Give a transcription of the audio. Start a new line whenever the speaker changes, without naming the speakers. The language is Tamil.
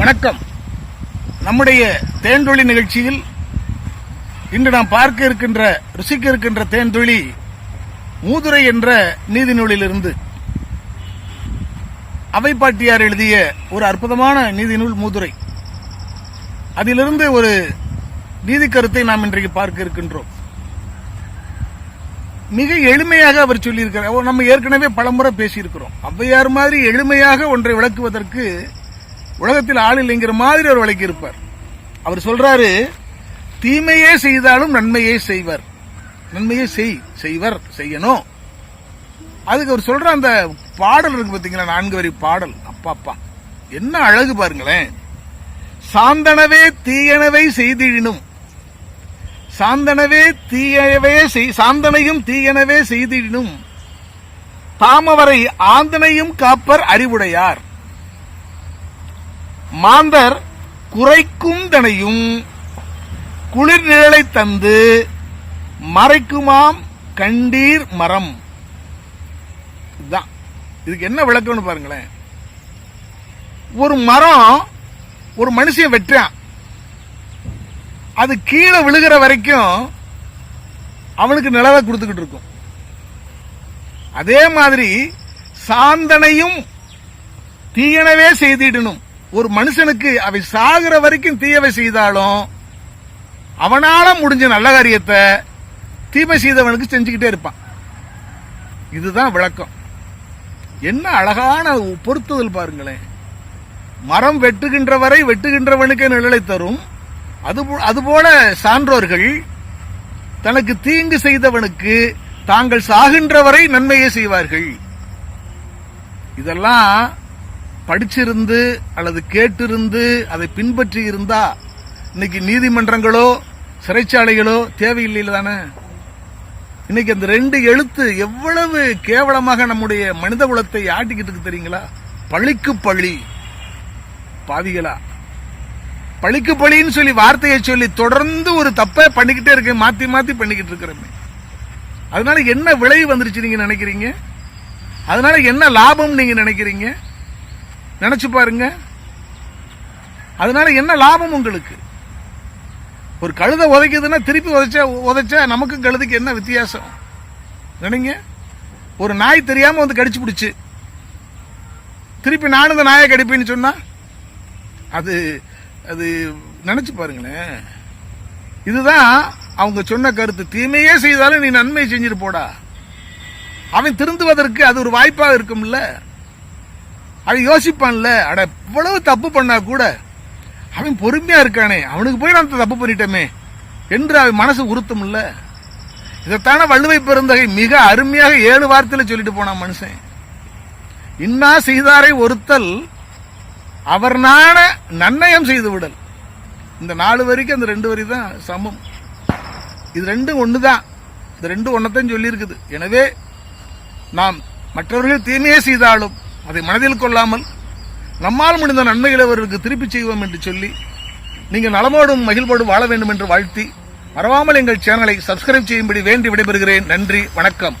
வணக்கம். நம்முடைய தேன்தொழி நிகழ்ச்சியில் இன்று நாம் பார்க்க இருக்கின்ற ருசிக்க இருக்கின்ற தேன்தொழி மூதுரை என்ற நீதி நூலிலிருந்து அவைப்பாட்டியார் எழுதிய ஒரு அற்புதமான நீதி நூல் மூதுரை. அதிலிருந்து ஒரு நீதி கருத்தை நாம் இன்றைக்கு பார்க்க இருக்கின்றோம். மிக எளிமையாக அவர் சொல்லியிருக்கிறார். ஓ, நம்ம ஏற்கனவே பலமுறை பேசியிருக்கிறோம். ஔவையார் மாதிரி எளிமையாக ஒன்றை விளக்குவதற்கு உலகத்தில் ஆள் இல்லைங்கிற மாதிரி அவர் விளக்கியிருப்பார். அவர் சொல்றாரு தீமையே செய்தாலும் நன்மையே செய்வர். நன்மையே செய் செய்வர் செய்யணும். அதுக்கு அவர் சொல்ற அந்த பாடல் இருக்கு பாத்தீங்களா நான்கு வரி பாடல். அப்பா அப்பா என்ன அழகு பாருங்களேன். சாந்தனவே தீயனவை செய்திழினும் சாந்தனவே தீயவே செய்- சாந்தனையும் தீயனவே செய்திடினும். தாமவரை ஆந்தனையும் காப்பர் அறிவுடையார். மாந்தர் குறைக்கும் தனையும் குளிர் நிழலை தந்து மறைக்குமாம் கண்டீர் மரம். இதுதான் இதுக்கு என்ன விளக்கம்னு பாருங்களேன். ஒரு மரம் ஒரு மனுஷன் வெட்டுறான். அது கீழே விழுகிற வரைக்கும் அவனுக்கு நிலவை கொடுத்துக்கிட்டு இருக்கும். அதே மாதிரி சாந்தனையும் தீயனவே செய்திடணும். ஒரு மனுஷனுக்கு அவை சாகிற வரைக்கும் தீயவை செய்தாலும் அவனால முடிஞ்ச நல்ல காரியத்தை தீமை செய்தவனுக்கு செஞ்சுக்கிட்டே இருப்பான். இதுதான் விளக்கம். என்ன அழகான பொருத்துதல் பாருங்களேன். மரம் வெட்டுகின்ற வரை வெட்டுகின்றவனுக்கே நிழலை தரும். அதுபோ- அதுபோல சான்றோர்கள் தனக்கு தீங்கு செய்தவனுக்கு தாங்கள் சாகின்ற வரை நன்மையை செய்வார்கள். இதெல்லாம் படிச்சிருந்து அல்லது கேட்டிருந்து அதை பின்பற்றி இருந்தா இன்னைக்கு நீதிமன்றங்களோ சிறைச்சாலைகளோ தேவையில்லை தானே இன்னைக்கு அந்த ரெண்டு எழுத்து எவ்வளவு கேவலமாக நம்முடைய மனித குலத்தை ஆட்டிக்கிட்டு இருக்கு தெரியுங்களா? பழிக்கு பழி. பாவிகளா. பழிக்கு பழின்னு சொல்லி வார்த்தையை சொல்லி தொடர்ந்து ஒரு தப்பை பண்ணிக்கிட்டே இருக்கேன் மாத்தி மாத்தி பண்ணிக்கிட்டு இருக்கிறோமே அதனால என்ன விளைவு வந்துருச்சு நீங்க நினைக்கிறீங்க? அதனால என்ன லாபம் நீங்க நினைக்கிறீங்க? நினைச்சு பாருங்க. அதனால என்ன லாபம் உங்களுக்கு? ஒரு கழுதை உதைக்குதுன்னா திருப்பி உதைச்சா உதைச்சா நமக்கும் கழுதுக்கு என்ன வித்தியாசம்? நினைங்க. ஒரு நாய் தெரியாம வந்து கடிச்சு பிடிச்சு. திருப்பி நானும் இந்த நாயை கடிப்பேன்னு சொன்னா அது அது நினைச்சு பாருங்களேன். இதுதான் அவங்க சொன்ன கருத்து. தீமையே செய்தாலும் நீ நன்மை செஞ்சுட்டு போடா. அவன் திருந்துவதற்கு அது ஒரு வாய்ப்பாக இருக்கும்ல. அவன் யோசிப்பான்ல. அட இவ்வளவு தப்பு பண்ணா கூட அவன் பொறுமையா இருக்கானே. அவனுக்கு போய் நான் தப்பு பண்ணிட்டோமே. என்று அவன் மனசு உறுத்தும்ல. இதைத்தான வள்ளுவை பெருந்தகை மிக அருமையாக ஏழு வார்த்தையில சொல்லிட்டு போனான் மனுஷன். இன்னா செய்தாரை ஒருத்தல் அவர் நாண நன்னயம் செய்து விடல் இந்த நாலு வரைக்கும் அந்த ரெண்டு வரி தான் சமம். இது ரெண்டும் ஒண்ணுதான். இந்த ரெண்டும் ஒன்னத்தையும் சொல்லியிருக்குது. எனவே நாம் மற்றவர்கள் தீமையே செய்தாலும் அதை மனதில் கொள்ளாமல் நம்மால் முடிந்த நன்மைகளை அவர்களுக்கு திருப்பி செய்வோம் என்று சொல்லி நீங்கள் நலமோடும் மகிழ்வோடும் வாழ வேண்டும் என்று வாழ்த்தி மறவாமல் எங்கள் சேனலை சப்ஸ்கிரைப் செய்யும்படி வேண்டி விடைபெறுகிறேன். நன்றி வணக்கம்.